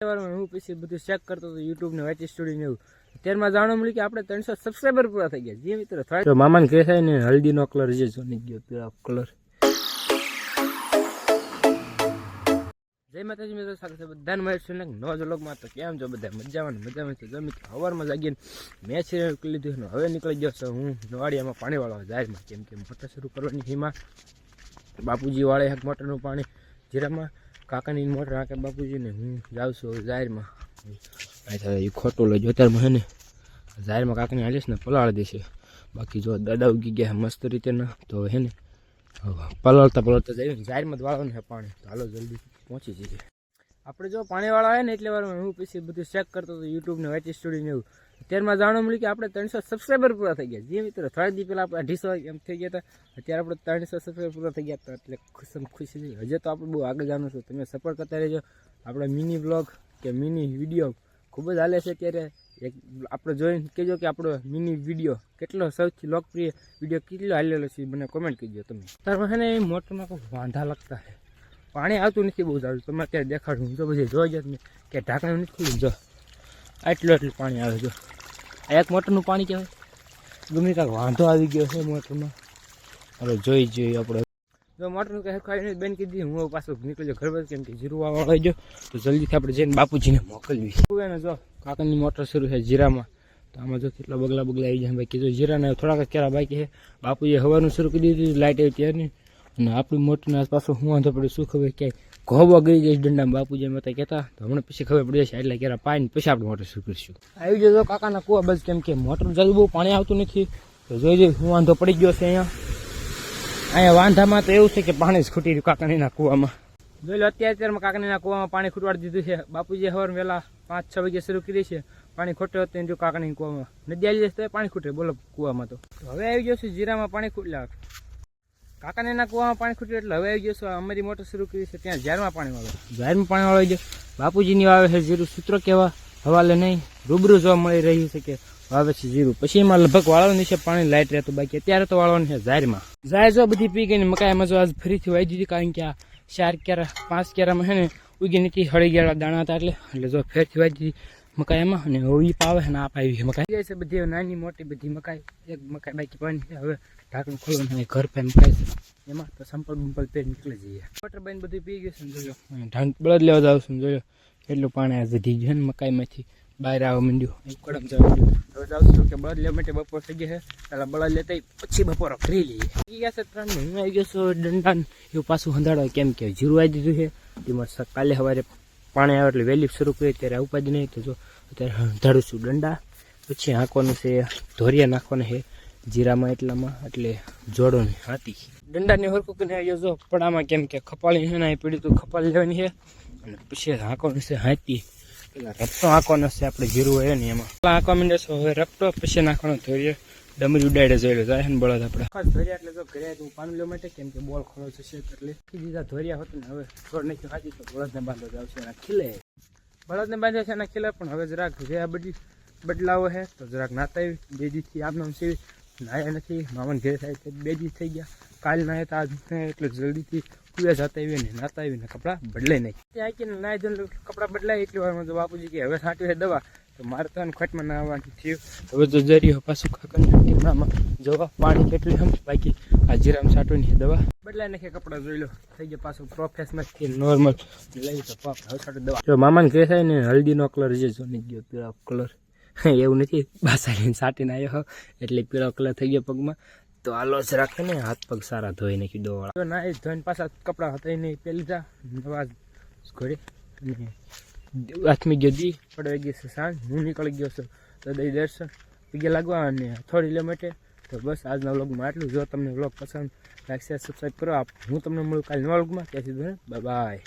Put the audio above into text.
હું પછી બધું ચેક કરતો હતો યુટ્યુબ ને વાંચી સ્ટુડિયો ને એવું. ત્યારમાં જાણવા મળ્યું કે આપણે ત્રણસો સબસ્ક્રાઈબર પૂરા થઈ ગયા. જે મિત્રો થાય મામાને કહે થાય ને, હલ્દીનો કલર જે જોની ગયો, પીળા કલર જય માતાજી મિત્રો સાથે બધાને મારી છે નવા વ્લોગમાં તો કેમ છો બધા? મજામાં મજામાં છે. જો મિત્રો સવારમાં જાગીને મેં છે લીધું હવે નીકળી ગયો છું. હું નવાડિયામાં પાણી વાળવા જાહેરમાં, કેમ કે મોટર શરૂ કરવાની હિમાં બાપુજી વાળે મોટરનું પાણી જીરામાં કાકાની મોટર આકે બાપુજીને, હું જાઉં છું જાહેરમાં. એ ખોટું લઈ અત્યારમાં હે ને, જાહેરમાં કાકાની હાલીશ ને પલાળી દેશે. બાકી જો દાદા ઉગી ગયા મસ્ત રીતે ના, તો હે ને પલાળતા પલાળતા જઈએ. ને જાહેરમાં જ વાળવાનું છે પાણી. તો હાલો જલ્દી પહોંચી જઈએ. આપણે જો પાણીવાળા હોય ને, એટલે વાર હું પછી બધું ચેક કરતો હતો યુટ્યુબ ને, વાંચી સ્ટુડિયો ને એવું. ત્યારમાં જાણવા મળ્યું કે આપણે ત્રણસો સબસ્ક્રાઈબર પૂરા થઈ ગયા. જે મિત્રો, થોડા દી પહેલાં આપણે અઢીસો એમ થઈ ગયા હતા. અત્યારે આપણે ત્રણસો સબસ્ક્રાઈબર પૂરા થઈ ગયા હતા. એટલે ખુશમ ખુશી થઈ હજે તો આપણે બહુ આગળ જવાનું છે. તમે સપોર્ટ કરતા રહેજો. આપણા મિની બ્લોગ કે મિની વીડિયો ખૂબ જ હાલે છે અત્યારે. એક આપણે જોઈને કહેજો કે આપણો મિની વીડિયો કેટલો સૌથી લોકપ્રિય વીડિયો કેટલો હાલેલો છે મને કોમેન્ટ કરજો તમે. તારમાં છે ને એ મોટરમાં કોઈ વાંધા લગતા છે. પાણી આવતું નથી બહુ સારું. તમે અત્યારે દેખાડું. જો પછી જોઈ જ કે ઢાંકણું નથી જો. આટલું આટલું પાણી આવે જો આ એક મોટરનું પાણી કહેવાય. ગમે કાંઈક વાંધો આવી ગયો છે મોટરમાં. હવે જોઈ જોઈએ આપણે. જો મોટરનું કંઈ ખાઈને બેન કીધી, હું પાછો પાછું નીકળી ઘર બાજુ કેમ કે જીરું વાળો આવી ગયો. તો જલ્દીથી આપણે જઈને બાપુજીને મોકલવી એને જો કાકાની મોટર શરૂ છે જીરામાં. તો આમાં જો કેટલા બગલા બગલા આવી જાય બાકી જો જીરાને થોડાક કેરા બાકી છે. બાપુએ હવાનું શરૂ કરી દીધું લાઇટ આવી ત્યારની અને આપણી મોટરના પાછું હું વાંધો પડે શું ખબર ક્યાંય ઘોબા ગઈ જઈશ દંડામાં બાપુજી મતા કહેતા. તો હમણાં પછી ખબર પડી જશે એટલે ક્યારે પાણી પછી આપણે મોટર શરૂ કરીશું. આવી જજો કાકાના કુવા બસ કેમ કે મોટર જલ્દી બહુ પાણી આવતું નથી. તો જોઈ જોઈ હું વાંધો પડી ગયો છે અહીંયા. અહીંયા વાંધામાં તો એવું છે કે પાણી જ ખૂટી રહ્યું કાકાનીના કુવામાં. જોઈ લો, અત્યારે અત્યારમાં કાકાનીના કુવામાં પાણી ખૂટવાડી દીધું છે. બાપુજી હવાર વહેલા પાંચ છ વાગે શરૂ કરી છે. પાણી ખોટે હતું જો કાકાની કુવામાં નદી આવી જશે તો પાણી ખૂટે. બોલો, કુવામાં તો. હવે આવી ગયો છે જીરામાં પાણી ખૂટલા કાકાને એના કૂવામાં પાણી ખૂટ્યું એટલે હવે આવી ગયો છું. અમારી મોટર શરૂ કરી છે. ત્યાં ઝારમાં પાણી વાળો ઝારમાં પાણી વાળો આવી ગયો. બાપુજીની વાવે છે જીરું સૂત્ર કહેવા હવાલે નહીં, રૂબરૂ જોવા મળી રહ્યું છે કે વાવે છે જીરું પછી એમાં લગભગ વાળવાનું છે પાણી લાઇટ રહેતું બાકી. અત્યારે તો વાળવાનું છે ઝારમાં ઝાર જો બધી પી ગઈ ને મકાઈમાં જો આજ ફરીથી વાઈ દીધી કારણ કે આ ચાર કેરા, પાંચ ક્યારામાં છે ને ઉગી નથી હળી ગયા દાણા હતા એટલે એટલે જો ફેરથી વાઈ દીધી. મકાઈમાં અને હવે પાવે ને આ પાવી મકાઈ. જાય છે બધી નાની મોટી બધી મકાઈ એક મકાઈ બાકી પાણી છે. હવે ઢાંકણું ખોલવાનું ઘર પે મકાઈ છે. એમાં તો સંપલ બંપલ પેર નીકળી જઈએ. મોટર બાઈને બધું પી ગયું છે ને જોયો ઢાંક બળદ લેવા જાવ છું ને જોયો એટલું પાણી આ જધી ગયું ને મકાઈમાંથી. બહાર આવવા માંડ્યું. એક કડમ જવા માંડ્યું હવે જાઉં છું કે બળદ લેવા માટે બપોર થઈ ગયા છે. પહેલાં બળદ લેતા પછી બપોર ફરી લઈએ. પી ગયા છે ત્રણ હું આવી ગયો છું દંડાન એવું પાછું હંધાડો કેમ કે જીરું આવી દીધું છે. એમાં કાલે સવારે પાણી આવે એટલે વહેલી શરૂ કરી ત્યારે ઉપાધિ નહીં તો જો અત્યારે હંધાડું છું દંડા પછી હાંકવાનું છે, ધોરિયા નાખવાના છે, જીરામાં એટલામાં, એટલે જોડોની હાથી દંડાની હરકું કરીને આવ્યો જો પડામાં કેમ કે ખપાળી છે ને પીડી તો ખપાળી લેવાની છે. અને પછી હાંકવાનું છે હાથી પેલા રપટો હાંકવાનો છે, આપણે જીરું હોય ને એમાં. હાંકવા માંડે છે, હવે રપટો, પછી નાખવાનો ધોરિયો. ડમરી ઉડાડે જોયેલો જાય ને બળદ આપણે. ખાસ ધોરિયા એટલે જો ઘરે હું પાણી લેવા માટે કેમ કે બોલ ખોલો છે એટલે દીધા ધોરિયા હતું ને હવે છોડ નહીં ખાધી તો બળદને બાંધો જાવ છે એના ખીલે. બળદને બાંધ્યા છે એના ખીલે પણ હવે જરાક જે આ બધી બદલાવો છે તો જરાક નાતા આવી. બે દીથી આમ નામ છે નાયા નથી. મામાને ઘેર થાય તે બે દી થઈ ગયા. કાલ નાયા તો આજ નાયા એટલે જલ્દીથી કુયા જતા આવીને ને નાતા આવીને કપડાં બદલાઈ નહીં ત્યાં આવીને નાય ધોઈને કપડાં બદલાય એટલી વારમાં તો બાપુજી કે હવે છાંટ્યું છે દવા. તો મારે તો ખટમાં ના આવવાનું થયું. હવે તો જરીયો પાછું ખાકરમાં જોવા, પાણી કેટલું હમ બાકી આ જીરામ છાંટવાની દવા. બદલાઈ નાખે કપડાં, જોઈ લો. થઈ ગયો પાછું પ્રોફેશનલ નોર્મલ લઈ તો પાપ, હવે છાંટું દવા. જો મામાને કહે થાય ને, હલ્દીનો કલર જે જોની ગયો, પીળો કલર એવું નથી. બાસાડીને સાટીને આવ્યો એટલે પીળો કલર થઈ ગયો પગમાં. તો આ લોસ રાખે ને, હાથ પગ સારા ધોઈ નાખી તો ના એ ધોઈને પાછા કપડાં હતા એને પહેલી જા. નવા ઘરે. અને હાથમી ગયો દી પડવાઈ ગયો છે સાંજ હું નીકળી ગયો છું તો દઈ દર્શન પગે લાગવા અને થોડી લે માટે તો બસ આજના વ્લોગમાં આટલું જો તમને વ્લોગ પસંદ લાગશે સબસ્ક્રાઈબ કરો આપ હું તમને મળું કાલે નવા વ્લોગમાં બાય બાય